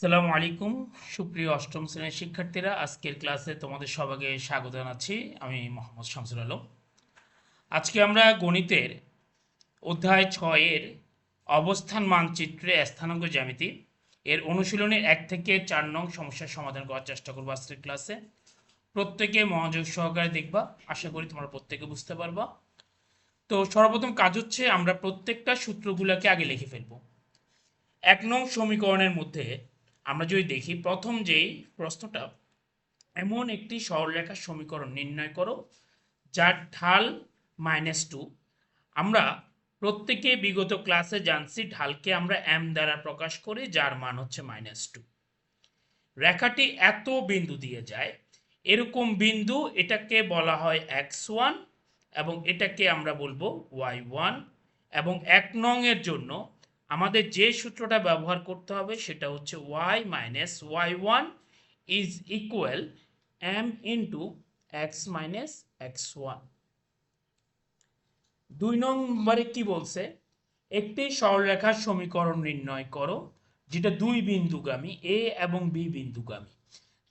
আসসালামু আলাইকুম। সুপ্রিয় অষ্টম শ্রেণির শিক্ষার্থীরা, আজকের ক্লাসে তোমাদের সবাইকে স্বাগত জানাচ্ছি। আমি মোহাম্মদ শামসুল আলম। আজকে আমরা গণিতের অধ্যায় ছয়ের অবস্থান মানচিত্রে স্থানাঙ্ক জ্যামিতি, এর অনুশীলনের এক থেকে চার নং সমস্যার সমাধান করার চেষ্টা করব আজকের ক্লাসে। প্রত্যেকে মনোযোগ সহকারে দেখবা, আশা করি তোমরা প্রত্যেকে বুঝতে পারবা। তো সর্বপ্রথম কাজ হচ্ছে, আমরা প্রত্যেকটা সূত্রগুলোকে আগে লিখে ফেলব। এক নং সমীকরণের মধ্যে আমরা যদি দেখি, প্রথম যেই প্রশ্নটা, এমন একটি সরলরেখার সমীকরণ নির্ণয় করো, যার ঢাল মাইনাস টু আমরা প্রত্যেকে বিগত ক্লাসে জানছি, ঢালকে আমরা এম দ্বারা প্রকাশ করি, যার মান হচ্ছে মাইনাস টু রেখাটি এত বিন্দু দিয়ে যায়, এরকম বিন্দু এটাকে বলা হয় এক্স ওয়ান এবং এটাকে আমরা বলব ওয়াই ওয়ান এবং এক নং এর জন্য আমাদের যে সূত্রটা ব্যবহার করতে হবে সেটা হচ্ছে Y minus Y one is equal M into X minus X one দুই নম্বরে কি বলছে? একটি সরলরেখার সমীকরণ নির্ণয় করো, যেটা দুই বিন্দুগামী এ এবং বি বিন্দুগামী।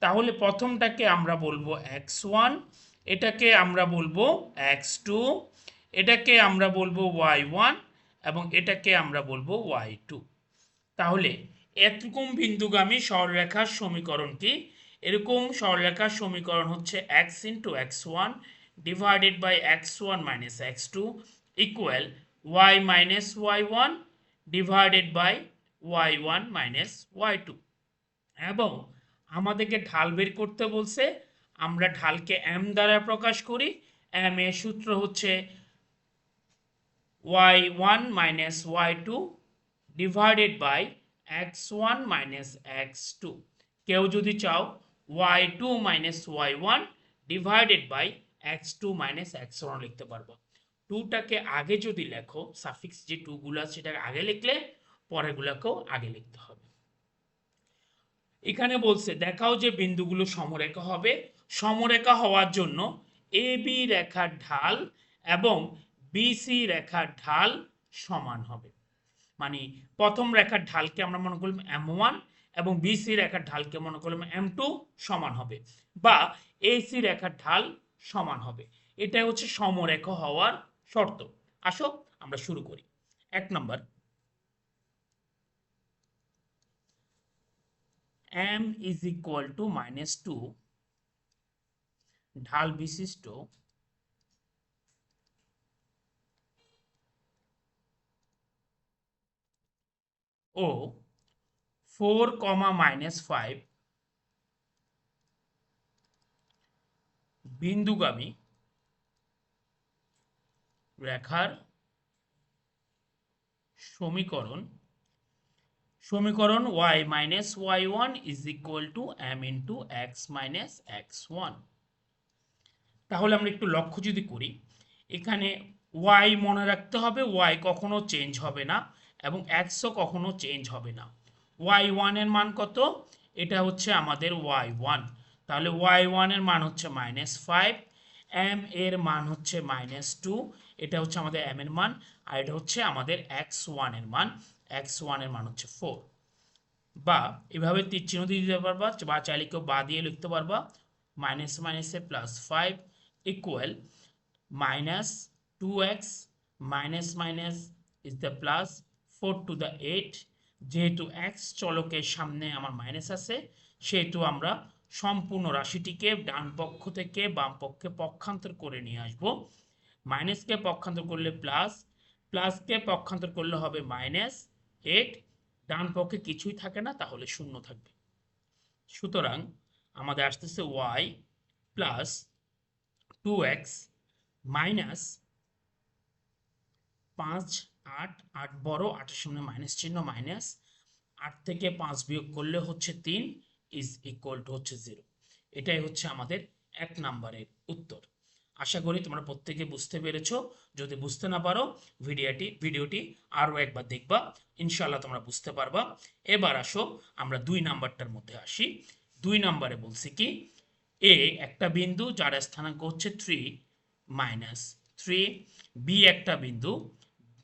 তাহলে প্রথমটাকে আমরা বলব এক্স ওয়ান এটাকে আমরা বলব এক্স টু এটাকে আমরা বলব ওয়াই ওয়ান এবং এটাকে আমরা বলব ওয়াই টু তাহলে এরকম বিন্দুগামী সরলরেখার সমীকরণ কি? এরকম সরলরেখার সমীকরণ হচ্ছে X into X one divided by X one minus X two equal Y minus Y one divided by Y one minus Y two এবং আমাদেরকে ঢাল বের করতে বলছে, আমরা ঢালকে এম দ্বারা প্রকাশ করি এম এর সূত্র হচ্ছে Y one minus Y two divided by X one minus X two কেউ যদি চাও Y two minus Y one divided by X two minus X one লিখতে পারব। টুটাকে আগে যদি লেখো সাফিক্স যে টুগুলো আছে সেটাকে আগে লিখলে পরেরগুলোকেও আগে লিখতে হবে। এখানে বলছে, দেখাও যে বিন্দুগুলো সমরেখা হবে। সমরেখা হওয়ার জন্য এ বি রেখার ঢাল এবং বিসি রেখার ঢাল সমান হবে। মানে প্রথম রেখার ঢালকে আমরা মনে করলাম এম ওয়ান এবং বিসি রেখার ঢালকে মনে করলাম এম টু সমান হবে বা এসি রেখার ঢাল সমান হবে। এটাই হচ্ছে সমরেখা হওয়ার শর্ত। আসো, আমরা শুরু করি। এক নম্বর। M is equal to minus two ঢাল বিশিষ্ট ও ফোর কমা মাইনাস ফাইভ বিন্দুগামী রেখার সমীকরণ সমীকরণ Y minus Y one is equal to M into X minus X one তাহলে আমরা একটু লক্ষ্য যদি করি, এখানে ওয়াই মনে রাখতে হবে ওয়াই কখনো চেঞ্জ হবে না। এবং এক্সও কখনো চেঞ্জ হবে না। ওয়াই ওয়ানের মান কত? এটা হচ্ছে আমাদের ওয়াই ওয়ান তাহলে ওয়াই ওয়ানের মান হচ্ছে মাইনাস ফাইভ এম এর মান হচ্ছে মাইনাস টু এটা হচ্ছে আমাদের এম এর মান, আর এটা হচ্ছে আমাদের এক্স ওয়ানের মান এক্স ওয়ানের মান হচ্ছে ফোর বা এভাবে চিহ্ন দিয়ে দিতে পারবা, বা চাইলে কেউ বা দিয়ে লিখতে পারবা মাইনাস মাইনাসে plus five equal minus two X minus minus is the plus four two the eight, যেহেতু এক্স চলকের সামনে আমার মাইনাস আছে, সেহেতু আমরা সম্পূর্ণ রাশিটিকে ডান পক্ষ থেকে বাম পক্ষে পক্ষান্তর করে নিয়ে আসব। মাইনাসকে পক্ষান্তর করলে প্লাস প্লাসকে পক্ষান্তর করলে হবে মাইনাস এইট, ডান পক্ষে কিছুই থাকে না, তাহলে শূন্য থাকবে। সুতরাং আমাদের আসতেছে Y plus two X minus পাঁচ আট আট বড়, আটের সামনে মাইনাস চিহ্ন মাইনাস আট থেকে পাঁচ বিয়োগ করলে হচ্ছে তিন ইজ ইকুয়াল টু হচ্ছে জিরো এটাই হচ্ছে আমাদের এক নাম্বারের উত্তর। আশা করি তোমরা প্রত্যেকে বুঝতে পেরেছ। যদি বুঝতে না পারো, ভিডিওটি ভিডিওটি আরও একবার দেখবা। ইনশাল্লাহ তোমরা বুঝতে পারবা। এবার আসো, আমরা দুই নাম্বারটার মধ্যে আসি। দুই নাম্বারে বলছি কি, এ একটা বিন্দু যার স্থানাঙ্ক হচ্ছে থ্রি মাইনাস থ্রি বি একটা বিন্দু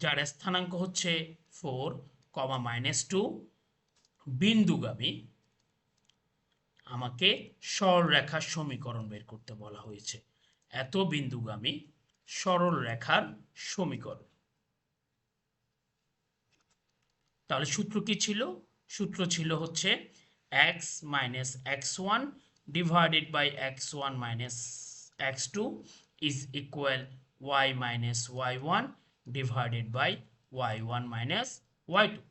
যার স্থানাঙ্ক হচ্ছে ফোর কমা মাইনাস টু বিন্দুগামী আমাকে সরলরেখার সমীকরণ বের করতে বলা হয়েছে। এত বিন্দুগামী সরল রেখার সমীকরণ। তাহলে সূত্র কি ছিল? সূত্র ছিল হচ্ছে X minus X one divided by X one minus X two is equal Y minus Y one Y one minus Y two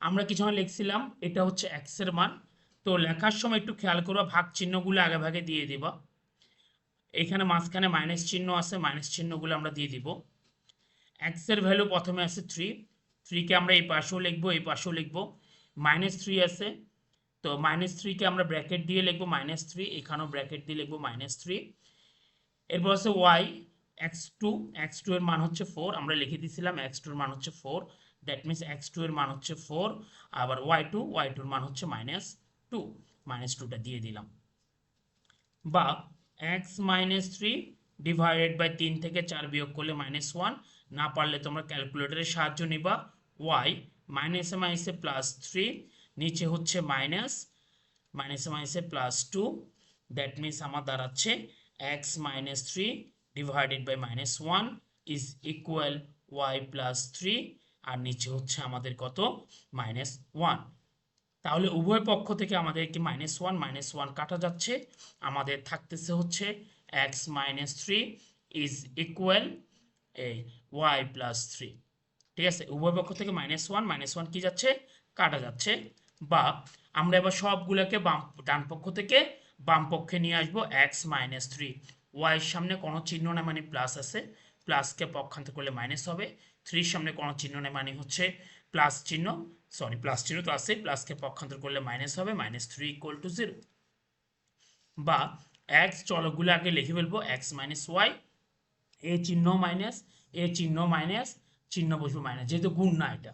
আমরা কিছু সময় লিখছিলাম, এটা হচ্ছে x এর মান। তো লেখার সময় একটু খেয়াল করবা ভাগ চিহ্নগুলো আগে ভাগে দিয়ে দিবা। এখানে মাঝখানে মাইনাস চিহ্ন আছে মাইনাস চিহ্নগুলো আমরা দিয়ে দিব। x এর ভ্যালু প্রথমে আছে থ্রি থ্রিকে আমরা এই পাশেও লিখব, এই পাশেও লিখব। মাইনাস থ্রি আছে। তো মাইনাস থ্রিকে আমরা ব্র্যাকেট দিয়ে লিখব মাইনাস থ্রি এখানেও ব্র্যাকেট দিয়ে লিখব মাইনাস থ্রি এরপর আছে Y X two X two এর মান হচ্ছে ফোর আমরা লিখে দিয়েছিলাম এক্স টু এর মান হচ্ছে four that means X two এর মান হচ্ছে ফোর আবার ওয়াই টু ওয়াই টুর মান হচ্ছে মাইনাস টু মাইনাস টুটা দিয়ে দিলাম। বা X minus three divided by তিন থেকে চার বিয়োগ করলে মাইনাস ওয়ান না পারলে তোমরা ক্যালকুলেটরের সাহায্য নিবা। ওয়াই মাইনাসে মাইনাসে প্লাস থ্রি নিচে হচ্ছে মাইনাস মাইনাসে মাইনাসে প্লাস টু দ্যাট মিনস আমার দাঁড়াচ্ছে X minus three divided by minus one is equal Y plus three আর নিচে হচ্ছে আমাদের কত? মাইনাস ওয়ান তাহলে উভয় পক্ষ থেকে আমাদের কি মাইনাস ওয়ান মাইনাস ওয়ান কাটা যাচ্ছে। আমাদের থাকতেছে হচ্ছে X minus three is equal এই ওয়াই প্লাস থ্রি ঠিক আছে? উভয় পক্ষ থেকে মাইনাস ওয়ান মাইনাস ওয়ান কি যাচ্ছে? কাটা যাচ্ছে। বা আমরা এবার সবগুলোকে বাম ডান পক্ষ থেকে বাম পক্ষে নিয়ে আসব এক্স মাইনাস থ্রি ওয়াইয়ের সামনে কোনো চিহ্ন না মানে প্লাস আছে। প্লাসকে পক্ষান্তর করলে মাইনাস হবে। থ্রির সামনে কোনো চিহ্ন নেই মানে হচ্ছে প্লাস চিহ্ন। সরি প্লাস চিহ্ন তো আছে প্লাসকে পক্ষান্তর করলে মাইনাস হবে minus three equal to zero বা এক্স চলকগুলো আগে লিখে ফেলব। এক্স মাইনাস ওয়াই এ চিহ্ন মাইনাস এ চিহ্ন মাইনাস চিহ্ন বসবে মাইনাস যেহেতু গুণ না এটা।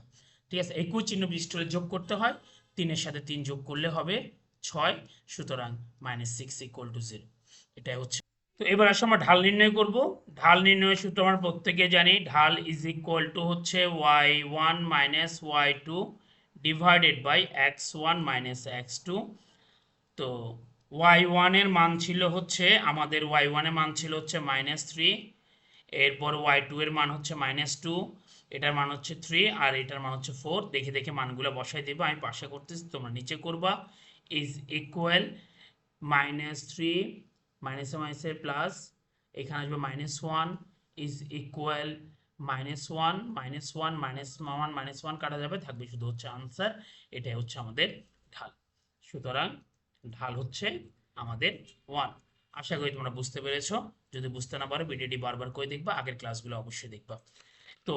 ঠিক আছে, একই চিহ্ন বিশিষ্ট যোগ করতে হয়। তিনের সাথে তিন যোগ করলে হবে ছয়, সুতরাং minus six equal to zero এটাই হচ্ছে তো এবার আসলে আমরা ঢাল নির্ণয় করব। ঢাল নির্ণয়ের সূত্র আমরা প্রত্যেকে জানি, ঢাল ইজ ইকুয়াল টু হচ্ছে Y one minus Y two divided by X one minus X two তো ওয়াই ওয়ানের মান ছিল হচ্ছে, আমাদের ওয়াই ওয়ানের মান ছিল হচ্ছে মাইনাস থ্রি এরপর ওয়াই টু এর মান হচ্ছে মাইনাস টু এটার মান হচ্ছে থ্রি আর এটার মান হচ্ছে ফোর দেখে দেখে মানগুলো বসাই দেবো, আমি পাশে করতেছি, তোমরা নিচে করবা। ইজ ইকুয়াল মাইনাস থ্রি মাইনাসে মাইনাসে প্লাস এখানে আসবে minus one is equal minus one minus one minus one minus one কাটা যাবে, থাকবে শুধু হচ্ছে আনসার এটাই হচ্ছে আমাদের ঢাল। সুতরাং ঢাল হচ্ছে আমাদের ওয়ান আশা করি তোমরা বুঝতে পেরেছ। যদি বুঝতে না পারো, ভিডিওটি বারবার করে দেখবা, আগের ক্লাসগুলো অবশ্যই দেখবা। তো,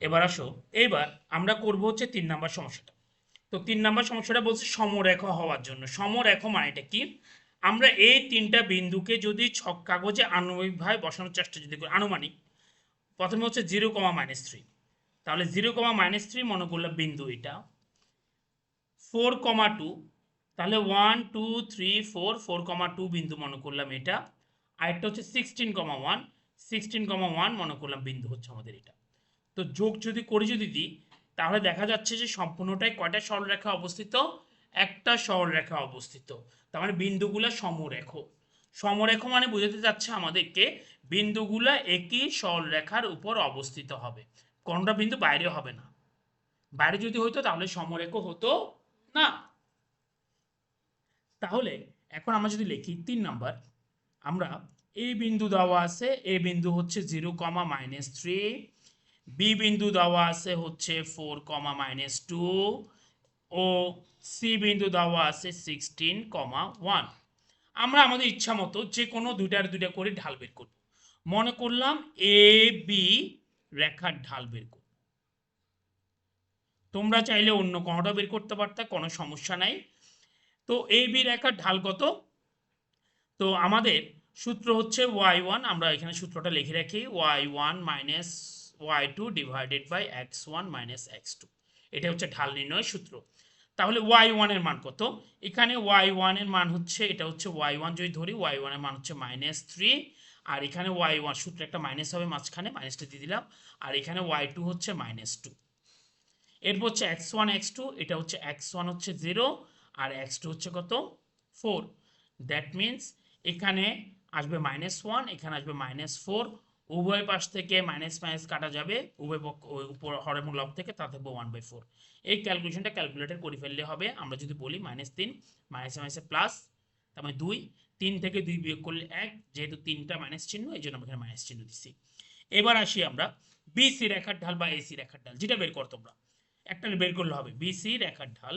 এবার আসো। এবার আমরা করব হচ্ছে তিন নাম্বার সমস্যাটা। তো তিন নাম্বার সমস্যাটা বলছে সমরেখা হওয়ার জন্য। সমরেখা মানেটা কি? আমরা এই তিনটা বিন্দুকে যদি ছক কাগজে আনুমানিকভাবে বসানোর চেষ্টা যদি করি, আনুমানিক, প্রথমে হচ্ছে জিরো কমা মাইনাস থ্রি তাহলে জিরো কমা মাইনাস থ্রি মনে করলাম বিন্দু এটা। ফোর কমা টু তাহলে one two three four four comma two বিন্দু মনে করলাম এটা। আরেকটা হচ্ছে sixteen comma one sixteen comma one মনে করলাম বিন্দু হচ্ছে আমাদের এটা। তো যোগ যদি করে যদি দিই, তাহলে দেখা যাচ্ছে যে সম্পূর্ণটাই কয়টা সরলরেখা অবস্থিত? একটা সরলরেখা অবস্থিত। তার মানে বিন্দুগুলা সমরেখ। সমরেখ মানে বোঝাতে যাচ্ছে আমাদেরকে বিন্দুগুলা একই সরলরেখার উপর অবস্থিত হবে। কোনটা বিন্দু বাইরে হবে না। বাইরে যদি হইতো তাহলে সমরেখ হতো না। তাহলে এখন আমরা যদি লিখি তিন নাম্বার, আমরা এ বিন্দু দেওয়া আছে, এ বিন্দু হচ্ছে zero comma minus three, B বিন্দু দেওয়া আছে হচ্ছে ফোর কমা মাইনাস টু ও সি বিন্দু দেওয়া আছে সিক্সটিন কমা ওয়ান আমরা আমাদের ইচ্ছা মতো যে কোনো দুইটার দুইটা করে ঢাল বের করব। মনে করলাম এ বি রেখার ঢাল বের করব। তোমরা চাইলে অন্য কোনোটা বের করতে পারতে, কোনো সমস্যা নাই। তো এ বি রেখার ঢাল কত? তো আমাদের সূত্র হচ্ছে ওয়াই ওয়ান আমরা এখানে সূত্রটা লিখে রাখি Y one minus Y two divided by X one minus X two এটা হচ্ছে ঢাল নির্ণয় সূত্র। তাহলে ওয়াই ওয়ানের মান কত? এখানে ওয়াই ওয়ানের মান হচ্ছে, এটা হচ্ছে ওয়াই ওয়ান যদি ধরি ওয়াই ওয়ানের মান হচ্ছে মাইনাস থ্রি আর এখানে ওয়াই ওয়ান সূত্রে একটা মাইনাস হবে, মাঝখানে মাইনাসটা দিয়ে দিলাম, আর এখানে ওয়াই টু হচ্ছে মাইনাস টু এরপর হচ্ছে এক্স ওয়ান এক্স টু এটা হচ্ছে এক্স ওয়ান হচ্ছে জিরো আর এক্স টু হচ্ছে কত? ফোর দ্যাট মিন্স এখানে আসবে মাইনাস ওয়ান এখানে আসবে মাইনাস ফোর উভয় পাশ থেকে মাইনাস মাইনাস কাটা যাবে, উভয় পক্ষ উপর হরেমূল লব থেকে তা থাকবে ওয়ান বাই ফোর এই ক্যালকুলেশনটা ক্যালকুলেটর করে ফেললে হবে, আমরা যদি বলি মাইনাস তিন মাইনাস মাইনাসে প্লাস তার মানে দুই, তিন থেকে দুই বিয়োগ করলে এক, যেহেতু তিনটা মাইনাস চিহ্ন, এই জন্য আমরা এখানে মাইনাস চিহ্ন দিচ্ছি এবার আসি আমরা বিসি রেখার ঢাল বা এসি রেখার ঢাল, যেটা বের করো তোমরা। একটা বের করলে হবে বিসি রেখার ঢাল।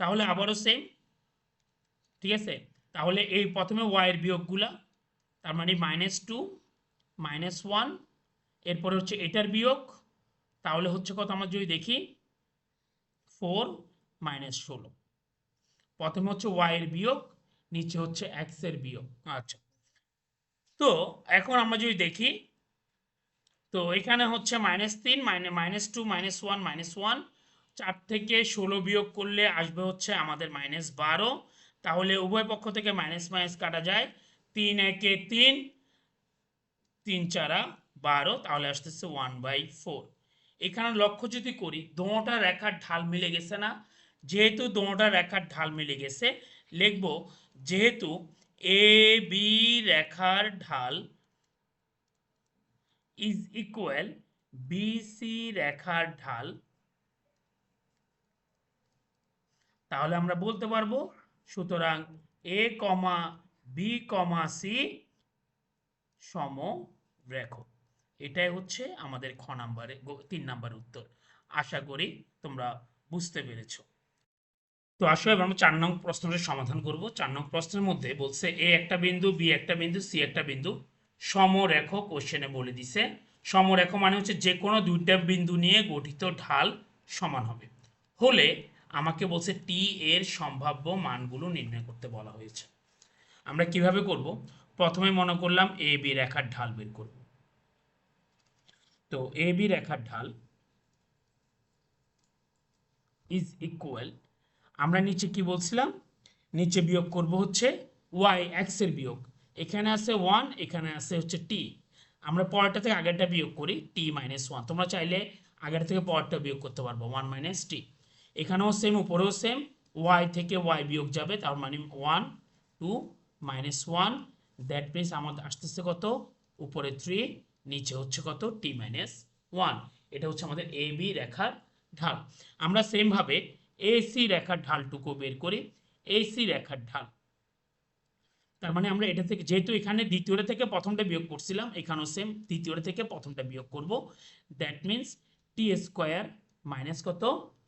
তাহলে আবারও সেম ঠিক আছে? তাহলে এই প্রথমে ওয়াইয়ের বিয়োগগুলা, তার মানে মাইনাস টু মাইনাস ওয়ান এরপরে হচ্ছে এটার বিয়োগ, তাহলে হচ্ছে কত আমরা যদি দেখি? ফোর মাইনাস ষোলো। প্রথমে হচ্ছে ওয়াইয়ের বিয়োগ, নিচে হচ্ছে এক্সের বিয়োগ। আচ্ছা। তো এখন আমরা যদি দেখি, তো এখানে হচ্ছে মাইনাস তিন মাইনে minus two minus one minus one চার থেকে ষোলো বিয়োগ করলে আসবে হচ্ছে আমাদের মাইনাস বারো। তাহলে উভয় পক্ষ থেকে মাইনাস মাইনাস কাটা যায়। তিন একে তিন তিন চারা বারো, তাহলে আসতেছে ওয়ান বাই ফোর এখানে লক্ষ্য যদি করি দোনোটা রেখার ঢাল মিলে গেছে না? যেহেতু দোনোটা রেখার ঢাল মিলে গেছে, লিখব যেহেতু এ বি রেখার ঢাল ইজ ইকুয়াল বি সি রেখার ঢাল, তাহলে আমরা বলতে পারব সুতরাং এ কমা বি কমা সি সম রেখ এটাই হচ্ছে আমাদের খ নাম্বারে তিন নাম্বার উত্তর। আশা করি তোমরা বুঝতে পেরেছ। তো আসলে এবার আমরা চার নং প্রশ্নটির সমাধান করব। চার নং প্রশ্নের মধ্যে বলছে এ একটা বিন্দু বি একটা বিন্দু সি একটা বিন্দু সমরেখ কোশ্চেনে বলে দিছে। সমরেখ মানে হচ্ছে যে কোনো দুইটা বিন্দু নিয়ে গঠিত ঢাল সমান হবে। হলে আমাকে বলছে টি এর সম্ভাব্য মানগুলো নির্ণয় করতে বলা হয়েছে। আমরা কীভাবে করব? প্রথমে মনে করলাম এ বি রেখার ঢাল বের করব। তো এ বি রেখার ঢাল ইজ ইকুয়াল আমরা নিচে কি বলছিলাম? নিচে বিয়োগ করব হচ্ছে ওয়াই এক্সের বিয়োগ। এখানে আছে ওয়ান এখানে আছে হচ্ছে টি আমরা পরেরটা থেকে আগেরটা বিয়োগ করি টি মাইনাস ওয়ান তোমরা চাইলে আগের থেকে পরেরটা বিয়োগ করতে পারব ওয়ান মাইনাস টি এখানেও সেম উপরেও সেম ওয়াই থেকে ওয়াই বিয়োগ যাবে, তার মানে one two minus one that means আমাদের আসতেছে কত? উপরে থ্রি নিচে হচ্ছে কত? টি মাইনাস ওয়ান এটা হচ্ছে আমাদের এ বি রেখার ঢাল। আমরা সেমভাবে এসি রেখার ঢালটুকু বের করি। এসি রেখার ঢাল। তার মানে আমরা এটা থেকে, যেহেতু এখানে দ্বিতীয়টা থেকে প্রথমটা বিয়োগ করছিলাম, এখানেও সেম দ্বিতীয়টা থেকে প্রথমটা বিয়োগ করব। That means T square minus কত?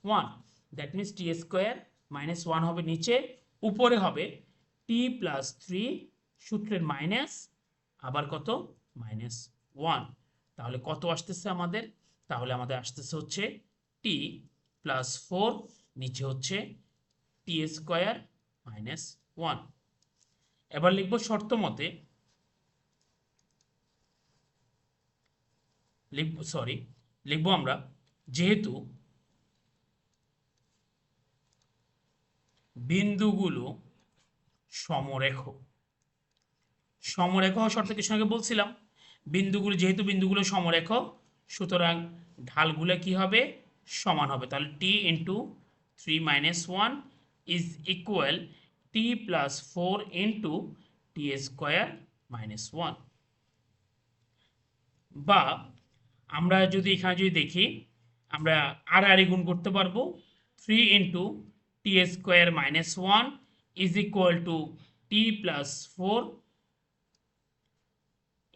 One that means T square minus one হবে নিচে, উপরে হবে টি প্লাস থ্রি সূত্রের মাইনাস আবার কত? মাইনাস ওয়ান তাহলে কত আসতেছে আমাদের? তাহলে আমাদের আসতেছে হচ্ছে টি প্লাস ফোর নিচে হচ্ছে টি স্কোয়ার মাইনাস ওয়ান এবার লিখব শর্ত মতে, লিখব সরি লিখব আমরা যেহেতু বিন্দুগুলো সমরেখ। সমরেখ শর্ত কিছু আগে বলছিলাম। বিন্দুগুলো যেহেতু বিন্দুগুলো সমরেখ, সুতরাং ঢালগুলো কি হবে? সমান হবে। তাহলে T into three minus one is equal T plus four into T square minus one বা আমরা যদি এখানে যদি দেখি, আমরা আর আরে গুণ করতে পারব। Three into T square minus one is equal to T plus four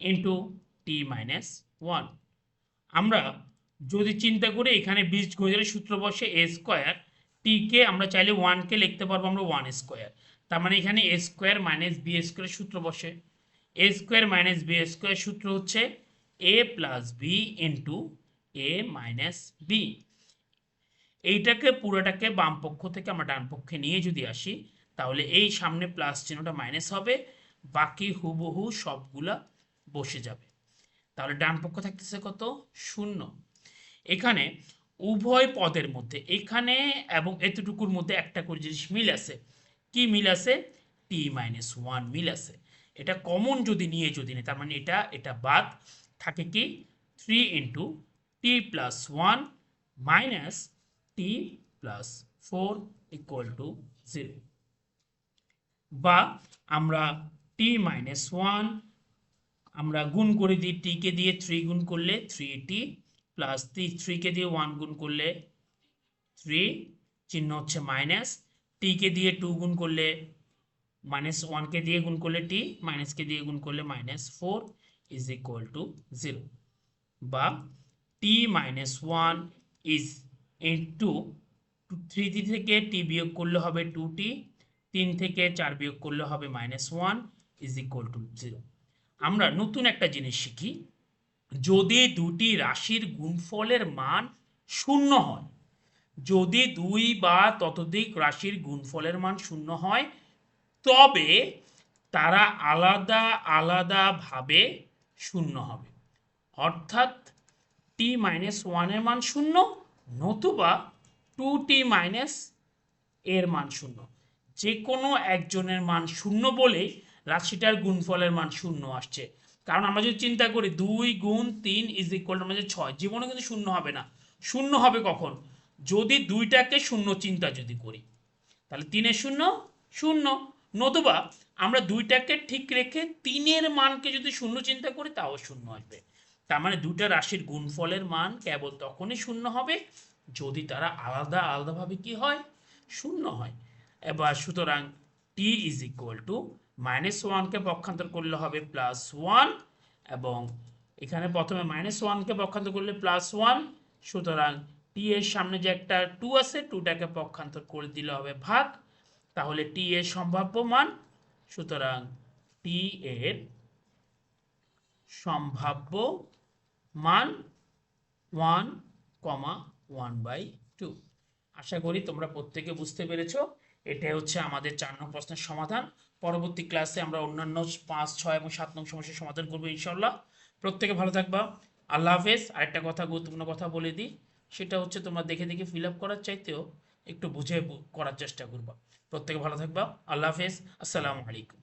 into T minus one আমরা যদি চিন্তা করি এখানে বীজ গজের সূত্র বসে এ স্কোয়ার টিকে আমরা চাইলে ওয়ানকে লিখতে পারব আমরা ওয়ান স্কোয়ার তার মানে এখানে এ স্কোয়ার মাইনাস বি স্কোয়ারের সূত্র বসে। A square minus B square সূত্র হচ্ছে A plus B into A minus B এইটাকে, পুরোটাকে বাম পক্ষ থেকে আমরা ডান পক্ষে নিয়ে যদি আসি, তাহলে এই সামনে প্লাস চিহ্নটা মাইনাস হবে, বাকি হুবহু সবগুলা বসে যাবে। তাহলে ডান পক্ষ থাকতেছে কত? শূন্য। এখানে উভয় পদের মধ্যে, এখানে এবং এতটুকুর মধ্যে একটা করে জিনিস মিল আছে। কি মিল আছে? টি মাইনাস ওয়ান মিল আছে। এটা কমন যদি নিয়ে যদি নেই, তার মানে এটা এটা বাদ থাকে কি? Three into T plus one minus T plus four equal to zero বা আমরা টি মাইনাস ওয়ান আমরা গুণ করে দিই টিকে দিয়ে থ্রি গুণ করলে থ্রি টি প্লাস থ্রি থ্রিকে দিয়ে ওয়ান গুণ করলে থ্রি চিহ্ন হচ্ছে মাইনাস টিকে দিয়ে টু গুণ করলে মাইনাস ওয়ানকে দিয়ে গুণ করলে টি মাইনাসকে দিয়ে গুণ করলে minus four is equal to zero বা T minus one is into three T থেকে টি বিয়োগ করলে হবে টু টি তিন থেকে চার বিয়োগ করলে হবে minus one is equal to zero আমরা নতুন একটা জিনিস শিখি, যদি দুটি রাশির গুণফলের মান শূন্য হয়, যদি দুই বা ততোধিক রাশির গুণফলের মান শূন্য হয়, তবে তারা আলাদা আলাদাভাবে শূন্য হবে। অর্থাৎ টি মাইনাস ওয়ানের মান শূন্য নতুবা টু টি মাইনাস এর মান শূন্য। যে কোনো একজনের মান শূন্য বলেই রাশিটার গুণফলের মান শূন্য আসছে। কারণ আমরা যদি চিন্তা করি দুই গুণ তিন ইজ ইকুয়াল টু আমাদের ছয়, জীবনে কিন্তু শূন্য হবে না। শূন্য হবে কখন? যদি দুইটাকে শূন্য চিন্তা যদি করি, তাহলে তিনের শূন্য শূন্য। নতুবা আমরা দুইটাকে ঠিক রেখে তিনের মানকে যদি শূন্য চিন্তা করি, তাও শূন্য আসবে। তার মানে দুইটা রাশির গুণফলের মান কেবল তখনই শূন্য হবে যদি তারা আলাদা আলাদাভাবে কি হয়? শূন্য হয়। এবার সুতরাং T is equal to minus ওয়ানকে পক্ষান্তর করলে হবে প্লাস ওয়ান এবং এখানে প্রথমে মাইনাস ওয়ানকে পক্ষান্তর করলে প্লাস ওয়ান সুতরাং টি এর সামনে যে একটা টু আছে টুটাকে পক্ষান্তর করে দিলে হবে ভাগ। তাহলে টি এর সম্ভাব্য মান, সুতরাং টি এর সম্ভাব্য মান one comma one by two. আশা করি তোমরা প্রত্যেকে বুঝতে পেরেছ। এটাই হচ্ছে আমাদের চার নং প্রশ্নের সমাধান। পরবর্তী ক্লাসে আমরা অন্যান্য পাঁচ, ছয় এবং সাত নং সমস্যার সমাধান করব ইনশাল্লাহ প্রত্যেকে ভালো থাকবা। আল্লাহ হাফেজ। আরেকটা কথা, গুরুত্বপূর্ণ কথা বলে দিই। সেটা হচ্ছে তোমরা দেখে দেখে ফিল আপ করার চাইতেও একটু বুঝে করার চেষ্টা করবা। প্রত্যেকে ভালো থাকবা। আল্লাহ হাফেজ। আসসালামু আলাইকুম।